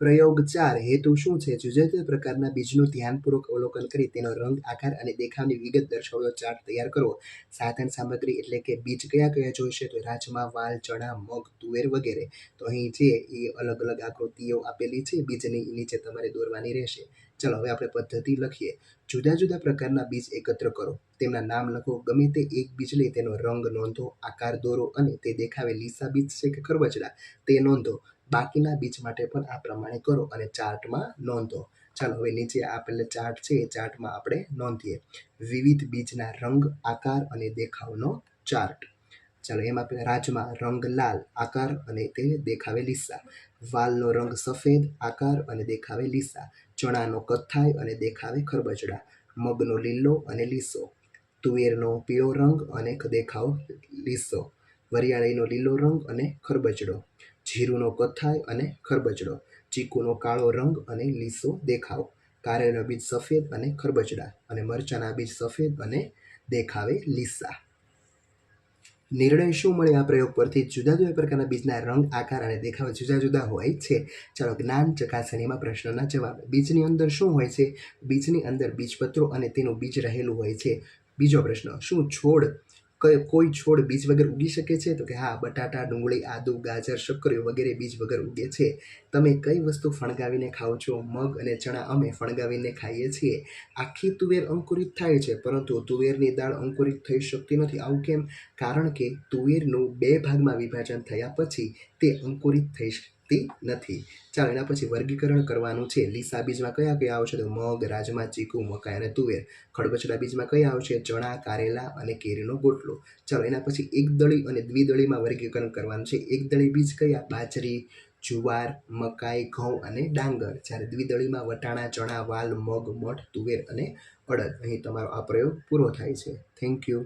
પ્રયોગ ચાર હેતુ શું છે? જુદા જુદા પ્રકારના બીજનું ધ્યાનપૂર્વક અવલોકન કરી, તેનો રંગ, આકાર અને દેખાવની વિગત દર્શાવતો ચાર્ટ તૈયાર કરો સાધન સામગ્રી એટલે કે બીજ કયા કયા જોઈશે? તો રાજમા, વાલ, ચણા, મગ, તુવેર વગેરે. તો અહીં છે એ અલગ અલગ આકૃતિઓ આપેલી છે, બીજની નીચે તમારે દોરવાની રહેશે. ચલો, હવે આપણે પદ્ધતિ લખીએ. જુદા જુદા પ્રકારના બીજ એકત્ર કરો. તેમના નામ લખો. ગમે તે એક બીજ લઈ તેનો રંગ નોંધો, આકાર દોરો અને તે દેખાવે લીસા બીજ છે કે ખરબચડા તે નોંધો. બાકીના બીજ માટે પણ આ પ્રમાણે કરો અને ચાર્ટમાં નોંધો. ચાલો, હવે નીચે આપેલ ચાર્ટ છે, એ ચાર્ટમાં આપણે નોંધીએ. વિવિધ બીજના રંગ, આકાર અને દેખાવનો ચાર્ટ. ચાલો, એમાં આપણે રાજમાં રંગ લાલ, આકાર અને તે દેખાવે લીસા. વાલનો રંગ સફેદ, આકાર અને દેખાવે લીસા. ચણાનો કથ્થાઈ અને દેખાવે ખરબચડા. મગનો લીલો અને લીસો. તુવેરનો પીળો રંગ અને દેખાવ લીસો. વરિયાળીનો લીલો રંગ અને ખરબચડો. જીરુનો કથ્થાઈ અને ખરબચડો. ચીકુનો કાળો રંગ અને લીસો દેખાવ. કારેલા બીજ સફેદ અને ખરબચડા અને મરચાના બીજ સફેદ અને દેખાવે લીસા. નિર્ણય શું મળે આ પ્રયોગ પરથી? જુદા જુદા પ્રકારના બીજના રંગ, આકાર અને દેખાવ જુદા જુદા હોય છે. ચાલો જ્ઞાન ચકાસણીમાં પ્રશ્નના જવાબ. બીજની અંદર શું હોય છે? બીજની અંદર બીજપત્રો અને તેનું બીજ રહેલું હોય છે. બીજો પ્રશ્ન, શું છોડ કઈ છોડ બીજ વગર ઉગી શકે છે? તો કે હા, બટાટા, ડુંગળી, આદુ, ગાજર શક્કરીઓ વગેરે બીજ વગર ઉગે છે. તમે કઈ વસ્તુ ફણગાવીને ખાઓ છો? મગ અને ચણા અમે ફણગાવીને ખાઈએ છીએ. આખી તુવેર અંકુરિત થાય છે, પરંતુ તુવેરની દાળ અંકુરિત થઈ શકતી નથી. આવું કેમ? કારણ કે તુવેરનું બે ભાગમાં વિભાજન થયા પછી તે અંકુરિત થઈ શકતી નથી. ચાલો, એના પછી વર્ગીકરણ કરવાનું છે. લીસા બીજમાં કયા કયા આવશે? તો મગ, રાજમા, ચીકુ, મકાઈ અને તુવેર. ખડબચડા બીજમાં કયા આવશે? ચણા, કારેલા અને કેરીનો ગોટલો. ચાલો, એના પછી એકદળી અને દ્વિદળીમાં વર્ગીકરણ કરવાનું છે. એકદળી બીજ કયા? બાજરી, જુવાર, મકાઈ, ઘઉં અને ડાંગર. જ્યારે દ્વિદળીમાં વટાણા, ચણા, વાલ, મગ, મઠ, તુવેર અને અડદ. અહીં તમારો આ પ્રયોગ પૂરો થાય છે. Thank you